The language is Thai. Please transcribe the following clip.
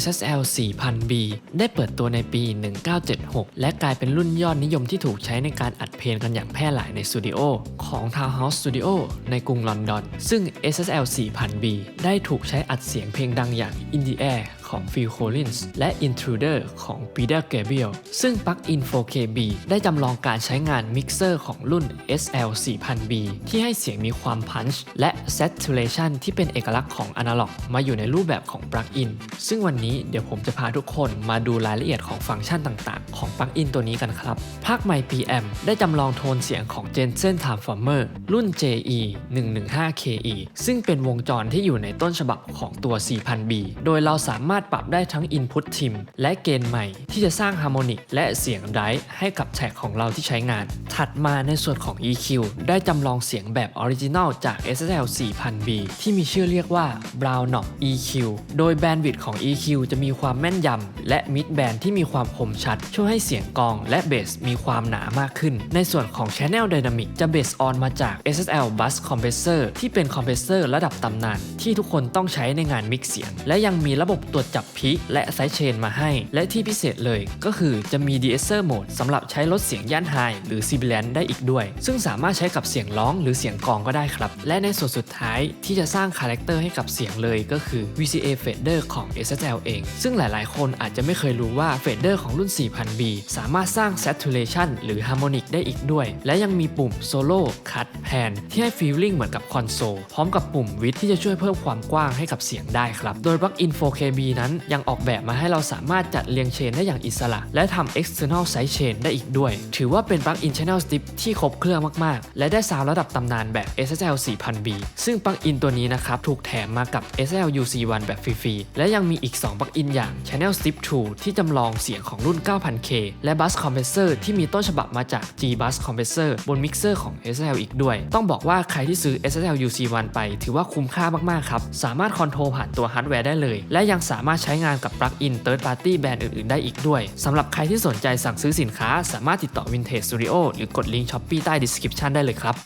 SSL 4000B ได้เปิดตัวในปี 1976 และกลายเป็นรุ่นยอดนิยมที่ถูกใช้ในการอัดเพลงกันอย่างแพร่หลายในสตูดิโอของ Townhouse Studio ในกรุงลอนดอน ซึ่ง SSL 4000B ได้ถูกใช้อัดเสียงเพลงดังอย่าง In the Air ของ Phil Collins และ Intruder ของ Peter Gabriel ซึ่งปลั๊กอิน 4KB ได้จำลองการใช้งานมิกเซอร์ของรุ่น SL 4000B ที่ให้เสียงมีความพันช์และ saturation ที่เป็นเอกลักษณ์ของอนาล็อกมาอยู่ในรูปแบบของปลั๊กอิน ซึ่งวันนี้เดี๋ยวผมจะพาทุกคนมาดูรายละเอียดของฟังก์ชันต่างๆ ของปลั๊กอินตัวนี้กันครับ ภาคไมค์ PM ได้จำลองโทนเสียงของ Jensen Transformer รุ่น JE 115KE ซึ่งเป็นวงจรที่อยู่ในต้นฉบับของตัว 4000B โดยเราสามารถปรับได้ทั้ง Input t i m และเกณฑ์ใหม่ ที่จะสร้างฮาร์โมนิกและเสียงไดร์ให้กับแท็กของเราที่ใช้งาน ถัดมาในส่วนของ EQ ได้จำลองเสียงแบบออริจินอลจาก SSL 4000B ที่มีชื่อเรียกว่า Brown Knob EQ โดยแบนด์วิดต์ของ EQ จะมีความแม่นยำและมิดแบนด์ที่มีความคมชัด ช่วยให้เสียงกองและเบสมีความหนามากขึ้น ในส่วนของ Channel Dynamic จะเบสออนมาจาก SSL Bus Compressor ที่เป็นคอมเพรสเซอร์ระดับตำนาน ที่ทุกคนต้องใช้ในงานมิกเสียง และยังมีระบบตรวจจับพีคและไซเชนมาให้ และที่พิเศษเลยก็คือจะมี de-esser mode สำหรับใช้ลดเสียงย่านไฮหรือ sibilant ได้อีกด้วย ซึ่งสามารถใช้กับเสียงร้องหรือเสียงกลองก็ได้ครับ และในส่วนสุดท้ายที่จะสร้างคาแรคเตอร์ให้กับเสียงเลยก็คือ VCA fader ของ SSL เอง ซึ่งหลายๆ คนอาจจะไม่เคยรู้ว่า fader ของรุ่น 4000B สามารถสร้าง saturation หรือ harmonic ได้อีกด้วย และยังมีปุ่ม solo cut pan ที่ให้ feeling เหมือนกับคอนโซลพร้อมกับปุ่ม width ที่จะช่วยเพิ่มความกว้างให้กับเสียงได้ครับ โดย plugin 4KB นั้นยังออกแบบมาให้เราสามารถจัดเรียงเชนได้อย่างอิสระ และทำ external side chain ได้อีกด้วย ถือว่าเป็น plugin channel strip ที่ครบเครื่องมากๆ และได้ซาวระดับตำนานแบบ SSL 4000B ซึ่ง plugin ตัวนี้นะครับถูกแถมมากับ SSL UC1 แบบฟรีๆ และยังมีอีก 2 plugin อย่าง channel strip 2 ที่จำลองเสียงของรุ่น 9000K และ bus compressor ที่มีต้นฉบับมาจาก G bus compressor บนมิกเซอร์ของ SSL อีกด้วย ต้องบอกว่าใครที่ซื้อ SSL UC1 ไป ถือว่าคุ้มค่ามากๆครับสามารถคอนโทรลผ่านตัวฮาร์ดแวร์ได้เลย และยังสามารถใช้งานกับปลั๊กอิน third party แบรนด์อื่น ๆ ได้อีกด้วยสำหรับใครที่สนใจสั่งซื้อสินค้า สามารถติดต่อ Vintage Studio หรือกดลิงก์ช้อปปี้ใต้ description ได้เลยครับ